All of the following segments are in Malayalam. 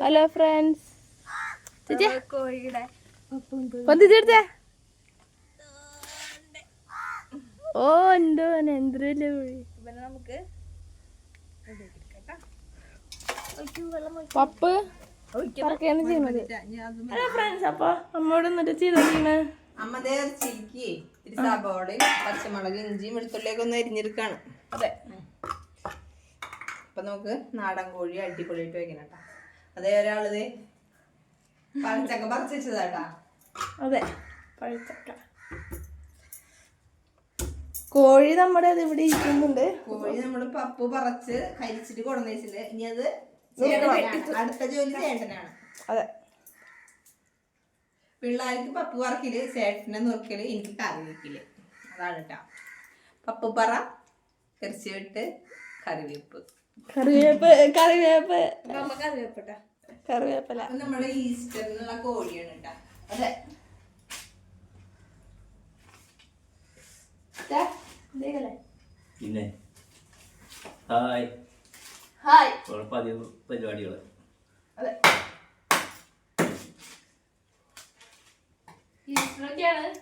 ഹലോ ഫ്രണ്ട്സ് ചേച്ചി കോഴിയുടെ പൊന്തിച്ചെടുത്തേ ഓ എന്തോ എന്തൊരു നമുക്ക് പപ്പ് പറക്കുകയാണ് ചെയ്യുന്നത് ഹലോ ഫ്രണ്ട്സ് അപ്പൊ അമ്മയോട് എന്നിട്ട് ചെയ്തോണ്ടിരിക്കണേ അമ്മ ചിരിക്കി. ഇത്തിരി സബോളയും പച്ചമുളക് ഇഞ്ചിയും വെളുത്തുള്ളിയൊക്കെ ഒന്ന് എരിഞ്ഞെടുക്കാണ് അതെ. അപ്പൊ നമുക്ക് നാടൻ കോഴി അടിപൊളിയായിട്ട് വെക്കണം കേട്ടാ. അതേ ഒരാളിത് പഴച്ചക്ക പറിച്ച് വെച്ചതാട്ടാ അതെ പഴച്ചക്ക. കോഴി നമ്മുടെ അത് ഇവിടെ ഇരിക്കുന്നുണ്ട്. കോഴി നമ്മൾ പപ്പു പറച്ച് കരിച്ചിട്ട് വെച്ചിട്ടുണ്ട് ഇനി അത്. അടുത്ത ജോലി ചേട്ടനാണ് അതെ. പിള്ളേർക്ക് പപ്പ് പറക്കിൽ ചേട്ടനെ നുറുക്കൽ എനിക്ക് കറി വെക്കിൽ. അതാണ് കേട്ടാ പപ്പ് പറ ഇറച്ചി വിട്ട് കറിവേപ്പ്. കറിവേപ്പ് കറിവേപ്പ്. കറിവേപ്പട്ട കറിവേപ്പില. നമ്മുടെ ഈസ്റ്ററിനുള്ള കോഴിയാണ് കേട്ടാ. അതെ? പിന്നെ. ഹായ്. ഹായ്. പതിവ് പരിപാടികൾ അതെ. ഈസ്റ്ററൊക്കെയാണ്.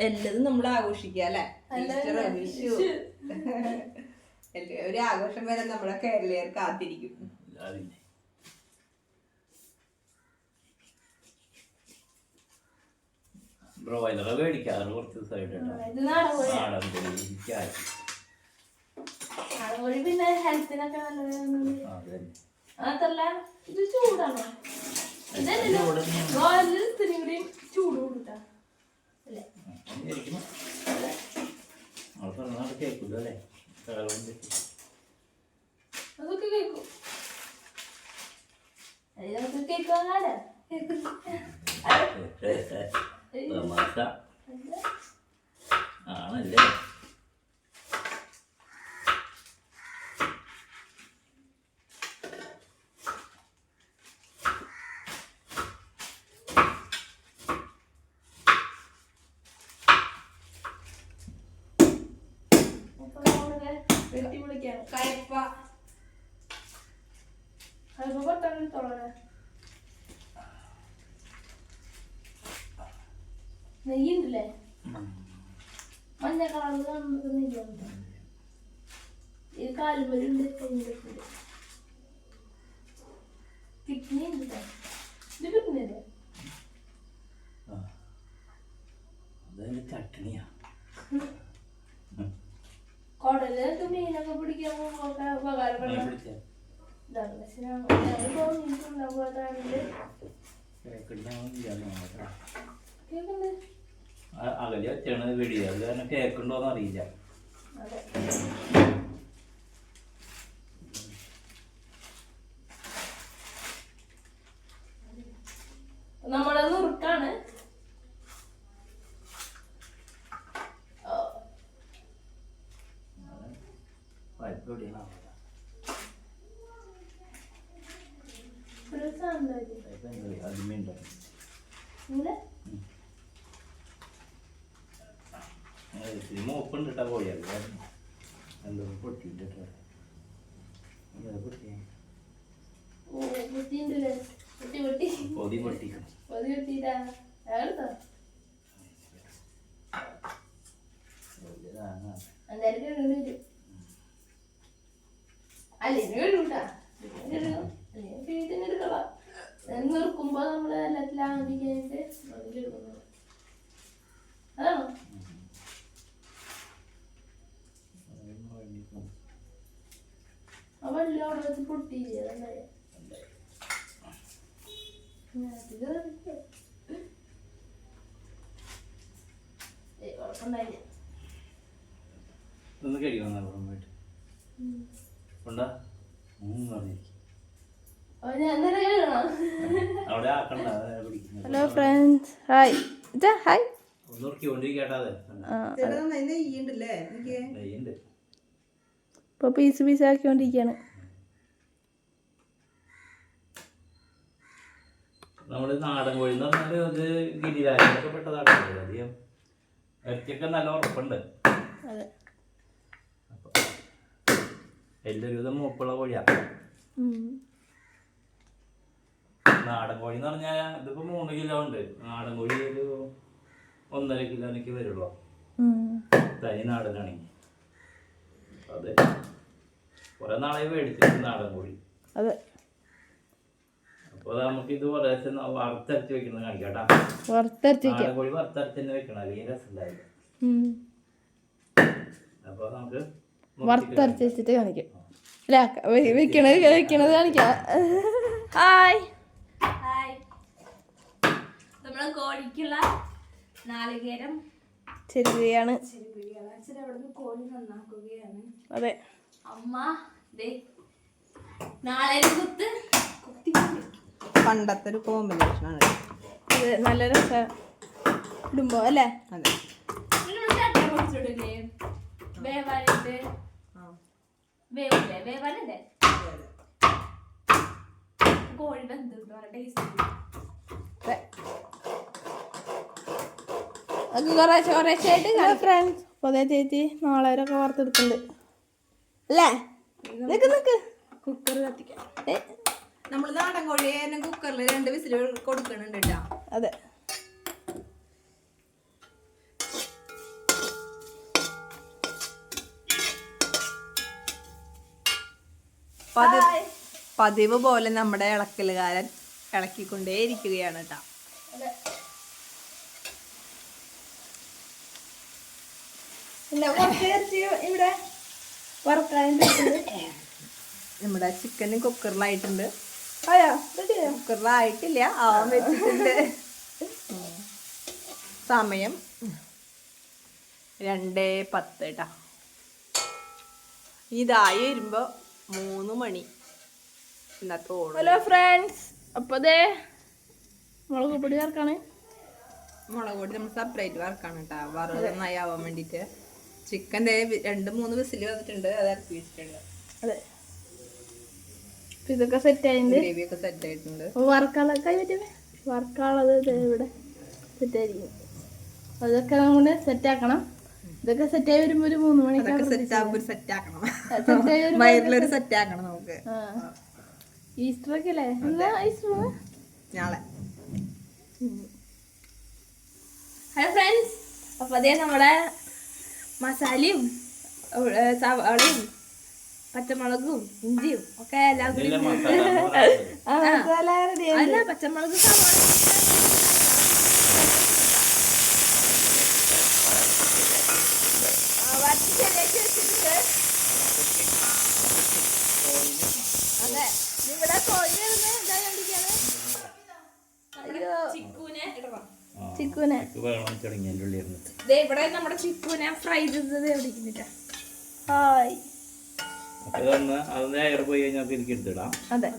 എല്ലതും നമ്മൾ ആഘോഷിക്കുക അല്ലെ? ഈസ്റ്റർ വിഷു എല്ലാ- ഒരു ആഘോഷം വരെ നമ്മളെ കേരളീയർ കാത്തിരിക്കും. അതിന്റെ ബ്രോയിലറെ മേടിക്കാറ് കുറച്ച് കോഴി. പിന്നെ ഹെൽത്തിനൊക്കെ നല്ലതാണ് അതല്ല ഇത് ചൂടാണോ. ചൂട് കൂട്ടാ അതൊക്കെ കേൾക്കും. നമുക്ക് കേൾക്കാനാണ് തമാശ ആണല്ലേ? നെയ്യുണ്ടല്ലേ? മഞ്ഞ കളറിൽ നമുക്ക് നെയ്യുണ്ട്. ഈ കാലുമലുണ്ട് കൈമുണ്ട് കിഡ്നി ഉണ്ട്. ഇത് അതതിന്റെ ചട്ടണിയാ കുടലൊക്കെ മീനൊക്കെ പിടിക്കാൻ പോകുമ്പോ നീ ഉപകാരപ്പെടാം അകലെ വെച്ചാണ് വെടി അത് കാരണം കേൾക്കണ്ടോന്ന് അറിയില്ല. നമ്മളെ നുറുക്കാണ്? അതിമേ ഉണ്ടോ ഓപ്പൺ മൂപ്പുണ്ട് കേട്ടോ കാരണം എന്തോ പൊട്ടിയിട്ട് പൊട്ടി ഓ, പൊട്ടിയുണ്ടല്ലേ? പൊട്ടി, പൊട്ടി. പൊതി പൊട്ടിക്കണം പൊതി പൊട്ടിയിട്ടാ. അതെടുത്തോ? വലിയതാണ് എന്തായാലും കഴുകേണ്ടി വരും. അല്ലെങ്കിൽ കഴുകൂട്ടാ. അല്ലെങ്കിൽ കഴുകും. അല്ലെങ്കിൽ കഴുകി തന്നെ എടുക്കണം. ഞാൻ നുറുക്കുമ്പോ നമ്മൾ എല്ലാത്തിലും ആദ്യം കഴുകുന്നത് അതാണോ ആ വെള്ളി അവിടെ വെച്ച് പൊട്ടിയില്ലേ അതുണ്ടായി ഇത് ഏയ് കുഴപ്പമുണ്ടായില്ല ഒന്ന് കഴി വന്നാ പോയിട്ട് കൊണ്ടാ ഉം പറഞ്ഞിരിക്കും അപ്പൊ ഹലോ ഫ്രണ്ട്സ് ഹായ് ഇതാ ഹായ് ഇപ്പൊ പീസ് ചേട്ടാ നെയ്യുണ്ടല്ലേ എനിക്ക് നെയ്യുണ്ട് ഇപ്പോൾ പീസ് പീസ് നമ്മൾ നാടൻ കോഴി എന്ന് പറഞ്ഞാൽ അത് ഗിരിരാജൊക്കെ പെട്ടതാണ്. അധികം ഇറച്ചിയൊക്കെ നല്ല ഉറപ്പുണ്ട്. എല്ലാവരും മൂപ്പുള്ള കോഴിയാ. നാടൻ കോഴി എന്ന് പറഞ്ഞാൽ ഇതിപ്പോ മൂന്ന് കിലോ ഉണ്ട്. നാടൻ കോഴി ഒരു ഒന്നര കിലോനൊക്കെ വരുള്ളൂ. തനി നാടനാണെങ്കിൽ. അതെ. കുറെ നാളായി മേടിച്ചിട്ടുണ്ട് നാടൻ കോഴി. അതെ. അപ്പൊ നമുക്ക് ഇത് കുറേശ്ശെ വറുത്തരച്ച് വെക്കുന്നത് കാണിക്കാട്ടാ വറുത്തരച്ച് കോഴി വറുത്തരച്ച് തന്നെ വെക്കണം. അല്ലെങ്കിൽ രസമില്ലായിരുന്നു അപ്പോൾ നമുക്ക് വറുത്തരച്ച് വെച്ചിട്ട് കാണിക്കാം. അല്ല വെക്കണത് വെക്കണത് കാണിക്കാം. ഹായ്. ഹായ്. നമ്മൾ കോഴിക്കുള്ള നാളികേരം നന്നാക്കുകയാണ്. അതെ. അമ്മ ദേ നാളെ കുത്ത് കുത്തി പണ്ടത്തെ ഒരു കോമ്പിനേഷൻ ആണ്. ഇത് നല്ല രസ. ഇടുമ്പോ അല്ലേ? അതെ. കോഴി ഫ്രണ്ട്സ് ചേച്ചി നാളെ ഒക്കെ വറുത്തെടുക്കുന്നുണ്ട് അല്ലേ? നിക്ക് നിക്ക്. കുക്കർ കത്തിക്കാം. നമ്മൾ നാടൻ കോഴിയെ കുക്കറിൽ രണ്ട് വിസിൽ കൊടുക്കണുണ്ട് കേട്ടോ അതെ. പതിവ് പോലെ നമ്മുടെ ഇളക്കലുകാരൻ ഇളക്കിക്കൊണ്ടേ ഇരിക്കുകയാണ് കേട്ടോ ഇവിടെ നമ്മുടെ ചിക്കനും കുക്കറിലായിട്ടുണ്ട് കുക്കറിലായിട്ടില്ല ആവാൻ വെച്ചിട്ടുണ്ട്. സമയം രണ്ട് പത്ത് കേട്ടാ ഇതായി വരുമ്പോ മൂന്ന് മണി. ഹലോ ഫ്രണ്ട്സ് അപ്പോൾ ദേ മുളക് പൊടി ചേർക്കാണ് മുളക് പൊടി നമ്മൾ സെപ്പറേറ്റ് വറക്കാണ് കേട്ടോ വറവ് നന്നായി ആവാൻ വേണ്ടിയിട്ട് ചിക്കന്റെ രണ്ട് മൂന്ന് വിസിൽ വന്നിട്ടുണ്ട്. അത് ഇറക്കി വെച്ചിട്ടുണ്ട്. അതെ. അപ്പൊ ഇതൊക്കെ സെറ്റ് ആയിട്ടുണ്ട്. സെറ്റ് ആയിട്ടുണ്ട്. പറ്റുമേ ഇവിടെ സെറ്റ് ആയിരിക്കും. അതൊക്കെ നമ്മൾ സെറ്റ് ആക്കണം. ഇതൊക്കെ സെറ്റ് ആയി വരുമ്പോ ഒരു മൂന്ന് മണിക്കാണ് സെറ്റ് ആക്കണം. സെറ്റ് ആയി വയറിലൊരു സെറ്റ് ആക്കണം നമുക്ക്. ഈസ്റ്റർ ഒക്കെ അല്ലേ? എന്നാ ഈസ്റ്റർ നാളെ. ഹലോ ഫ്രണ്ട്സ് അപ്പൊ അതേ നമ്മുടെ മസാലയും ഏ, സവാളയും പച്ചമുളകും ഇഞ്ചിയും ഒക്കെ എല്ലാം കൂടി അല്ല പച്ചമുളക് സവാള അതെ ഇവിടെ എന്താ കണ്ടിരിക്കാണ്? ചിക്കൂനെ. ഇവിടെ നമ്മുടെ ചിക്കുനെ ഫ്രൈ ചെയ്തത് എവിടെ ഹായ്. അപ്പൊ ഇതൊന്ന് അതൊന്ന് എയർ പോയി കഴിഞ്ഞാൽ നമുക്ക് ഇതിലേക്ക് എടുത്തിടാം. അതെ.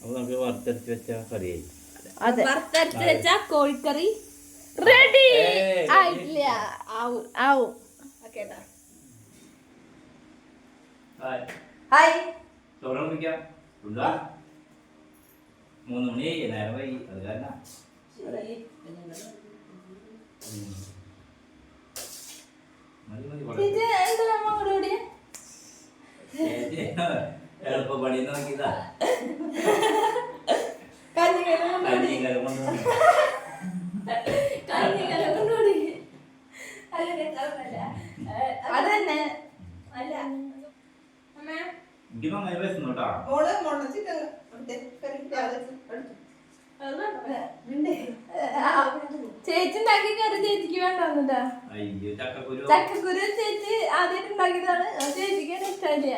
അപ്പൊ നമുക്ക് വറുത്തരച്ച് വെച്ച കറിയായി അതെ. വറുത്തരച്ച് വെച്ച കോഴിക്കറി റെഡി. ഏയ്. ആയിട്ടില്ല. ആവും. ആവും. ഹായ്. ഹായ്. ചോറ് കുടിക്കാം മൂന്ന് മണി. നേരം വൈകി. അത് കാരണം. ചേച്ചി എളുപ്പ പണി നോക്കിയതാ കഞ്ഞിക്കലം കൊണ്ട് അതന്നെ എനിക്ക് നന്നായി വിശന്നു കേട്ടാ. മോൾ മുള ചിക്കൻ ചേച്ചി ഉണ്ടാക്കി കറി ചേച്ചിക്ക് വേണ്ടാന്നിട്ടാ അയ്യോ ചക്കക്കുരു. ചേച്ചി ആദ്യമായിട്ട് ഉണ്ടാക്കിയതാണ്. ചേച്ചിക്ക് ഇഷ്ടമില്ല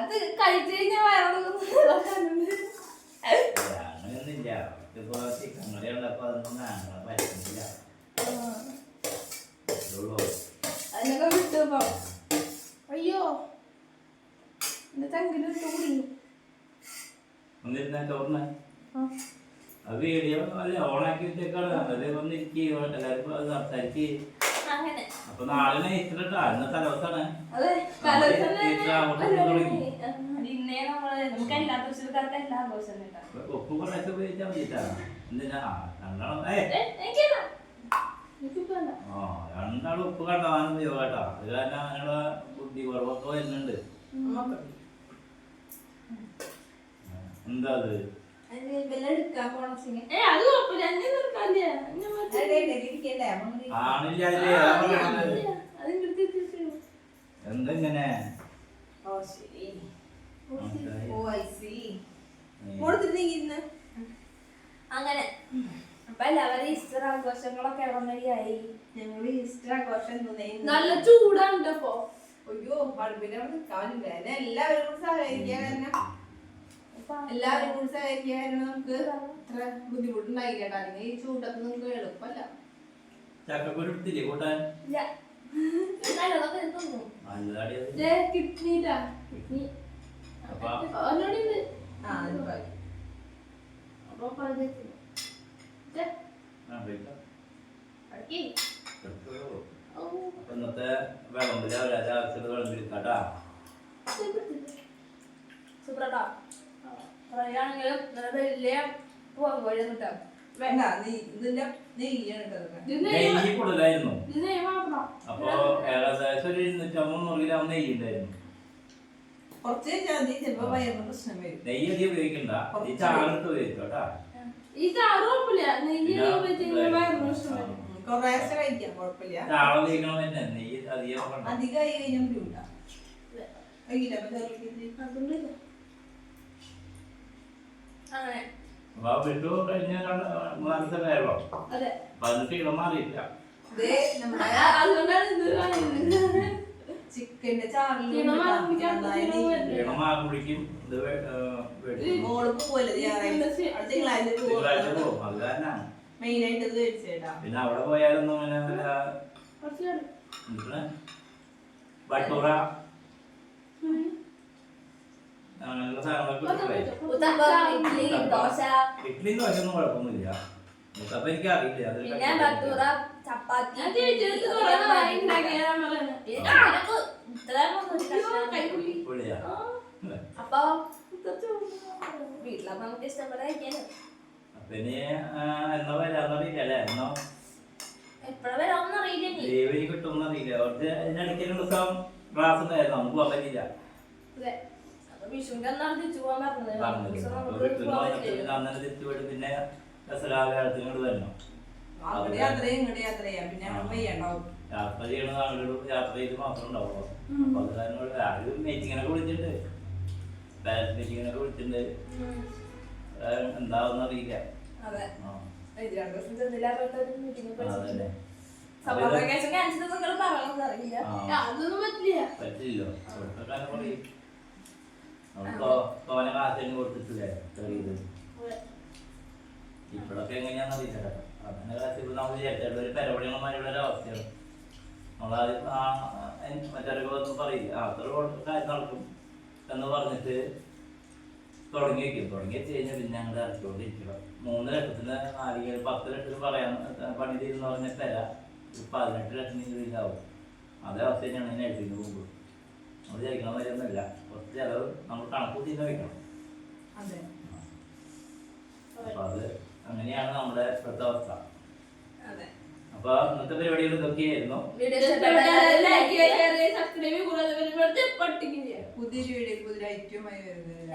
അത് കഴിച്ചു കഴിഞ്ഞാൽ അങ്ങനെയൊന്നുമില്ല ഇതിപ്പോ ചിക്കൻ കറി ഉള്ളപ്പോ അതൊന്നും അങ്ങനെ പറ്റുന്നില്ല. അതിനൊക്കെ വിട്ടു ഇപ്പൊ അയ്യോ എന്റെ ചങ്കിന് കുടുങ്ങി ഒന്നിരുന്നാ ചോറിന് ആ. വീഡിയോ അല്ല ഓണാക്കി വെച്ചേക്കാണ് അത് വന്നിരിക്കും എല്ലാവർക്കും അത് അങ്ങനെ അപ്പൊ നാളെ ഇത്ര ഇന്നത്തെ അതെ തുടങ്ങി ഇന്നേ നമ്മൾ നമുക്ക് എല്ലാ തൃശ്ശൂർക്കാർക്ക് എല്ലാ ആഘോഷം കേട്ടോ ഉപ്പ് കുറേശ്ശെ ഉപയോഗിച്ചാൽ മതിട്ടാ. എന്തിനാ? ആ, രണ്ടാളും ഏ എനിക്കതാ ആ രണ്ടാളും ഉപ്പ് കണ്ടവാനും കേട്ടോ. അത് കാരണം അങ്ങനെയുള്ള ബുദ്ധി കുറവൊക്കെ വരുന്നുണ്ട്. എന്താ അത്? എത്തിച്ചു. എന്തെങ്ങനെ ഓ ശരി? ഓ ഐ സി കൊടുത്തിരുന്നെങ്കിൽ ഇന്ന് അങ്ങനെ. അപ്പൊ എല്ലാവരും ഈസ്റ്റർ ആഘോഷങ്ങളൊക്കെ ഇറങ്ങടിയായി ഞങ്ങൾ ഈസ്റ്റർ ആഘോഷം നല്ല ചൂടാണ്ടപ്പോ അയ്യോ അടുപ്പിന്റെ അവിടെ നിൽക്കാനില്ല എന്നെ എല്ലാവരും കൂടി കാരണം എല്ലാവരും കൂടി സഹകരിക്കാൻ കാരണം നമുക്ക് ഇത്ര ബുദ്ധിമുട്ടുണ്ടായില്ല കേട്ടോ. അല്ലെങ്കിൽ ഈ ചൂടത്ത് നമുക്ക് എളുപ്പമല്ല. ചക്കക്കുരു എടുത്തില്ലേ കൂട്ടാൻ? ഇല്ല. ദേ, കിഡ്നി. ഇന്നത്തെ വിളമ്പിൽ ഇത് പിടിച്ചിട്ട്. സൂപ്പറാട്ടോ. പറയുകയാണെങ്കിലും നല്ല വലിയ പൂവൻ കോഴി കിട്ടാം വേണ്ട നീ ഇതിന്റെ നെയ്യാണ് നെയ്യ് കൂടുതലായിരുന്നു. അപ്പൊ ഏകദേശം ഒരു ഇരുന്നൂറ്റമ്പത് നൂറ് ഗ്രാം നെയ്യ് ഉണ്ടായിരുന്നു കുറച്ച് കഴിഞ്ഞാൽ മതി ചിലപ്പോ വയറിന് പ്രശ്നം വരും. നെയ്യ് അധികം ഉപയോഗിക്കണ്ട. ഈ ചാറിട്ട് ഉപയോഗിച്ചോട്ടാ ഈ ചാറ് കുഴപ്പമില്ല. നെയ്യ് പിന്നെ ഉപയോഗിച്ച് കഴിഞ്ഞാൽ വയറിന് പ്രശ്നം വരും. കുറേശ്ശെ കഴിക്കാം കുഴപ്പമില്ല. ചാറ് ഉപയോഗിക്കണം തന്നെ നെയ്യ് അധികം വേണ്ട. അധികമായി കഴിഞ്ഞാൽ ബുദ്ധിമുട്ടാ കഴിയില്ല അപ്പൊ ചെറുക്കിട്ട് അതൊന്നുമില്ല. അങ്ങനെ. അപ്പൊ വിട്ടു കഴിഞ്ഞ രണ്ട് മൂന്നാൽ ദിവസമായല്ലോ അതെ. അപ്പൊ അതിന് ക്ഷീണം മാറിയില്ല മോൾ പോവല്ലേ തിങ്കളാഴ്ച പോവാ. മെയിൻ ആയിട്ട് ഇത് പിന്നെ അവിടെ പോയാലൊന്നും അങ്ങനെ ബട്ടൂറ. അങ്ങനെയുള്ള സാധനങ്ങളൊക്കെ ദോശ. ഒന്നും കുഴപ്പമൊന്നുമില്ല. മുത്തപ്പ എനിക്ക് പിന്നെ ഭട്ടൂറ ചപ്പാത്തി. പിന്നെ അപ്പൊ വീട്ടിലപ്പോ നമുക്ക് അപ്പൊ ഇനി ആ, എന്നാ വരാന്നറിയില്ല അല്ലേ? എന്നോ? ലീവ് കിട്ടുമെന്ന് അറിയില്ല. കുറച്ച് ഇതിനിടയ്ക്ക് ദിവസം ക്ലാസ് ഉണ്ടായിരുന്നു. നമുക്ക് പോകാൻ പറ്റില്ല. അപ്പൊ അപ്പൊ പറ്റില്ല പിന്നെ ദസരാകാലത്തിന് ഇങ്ങോട്ട് വരണം? അങ്ങോട്ട് യാത്ര ചെയ്യാം ഇങ്ങോട്ട് യാത്ര ചെയ്യാം. പിന്നെ നമ്മൾ പെയ്യണ്ടാവും യാത്ര ചെയ്യണ ആളുകൾ യാത്ര ചെയ്ത് മാത്രം ഉണ്ടാവുള്ളൂ. അപ്പൊ അത് കാരണം ആരും മീറ്റിങ്ങിനൊക്കെ വിളിച്ചിട്ടുണ്ട്. പാരന്റ് മീറ്റിങ്ങിനൊക്കെ വിളിച്ചിട്ടുണ്ട്. എന്താവുന്ന അറിയില്ല. പറ്റില്ല. തോന കാശിന് കൊടുത്തിട്ടില്ലേ? ചെറിയത്. ഇപ്പോഴൊക്കെ എങ്ങനെയാണെന്ന് അറിയില്ല അങ്ങനെ കാശ് നമ്മൾ വിചാരിച്ചാൽ ഒരു പരിപാടികളുമാരുടെ ഒരു അവസ്ഥയാണ്. നമ്മളാദ്യം ആ മറ്റൊരൊക്കെ വന്ന് പറയില്ല അത്ര കാര്യം നടക്കും എന്ന് പറഞ്ഞിട്ട് തുടങ്ങി വെക്കും. തുടങ്ങി വെച്ച് കഴിഞ്ഞാൽ പിന്നെ ഞങ്ങൾ ഇറക്കിക്കൊണ്ടിരിക്കണം. മൂന്ന് ലക്ഷത്തിന് നാല് പത്ത് ലക്ഷത്തിന് പറയാൻ പണി തീരുന്ന പറഞ്ഞാൽ തരാം ഒരു പതിനെട്ട് ലക്ഷത്തിന് ഇതാവും. അതേ അവസ്ഥ തന്നെയാണ് എഴുതിന് പോകുമ്പോൾ നമ്മൾ ജയിക്കണം വരുന്നില്ല കുറച്ച് ചിലവ് നമ്മൾ കണക്ക് കൂട്ടി തന്നെ വെക്കണം. അതെ. അത് അങ്ങനെയാണ് നമ്മുടെ ഇപ്പോഴത്തെ അവസ്ഥ. അപ്പൊ ഇന്നത്തെ പരിപാടികൾ ഇതൊക്കെയായിരുന്നു പുതിയൊരു വീഡിയോ പുതിയൊരു ഐറ്റവുമായി വരുന്നത്.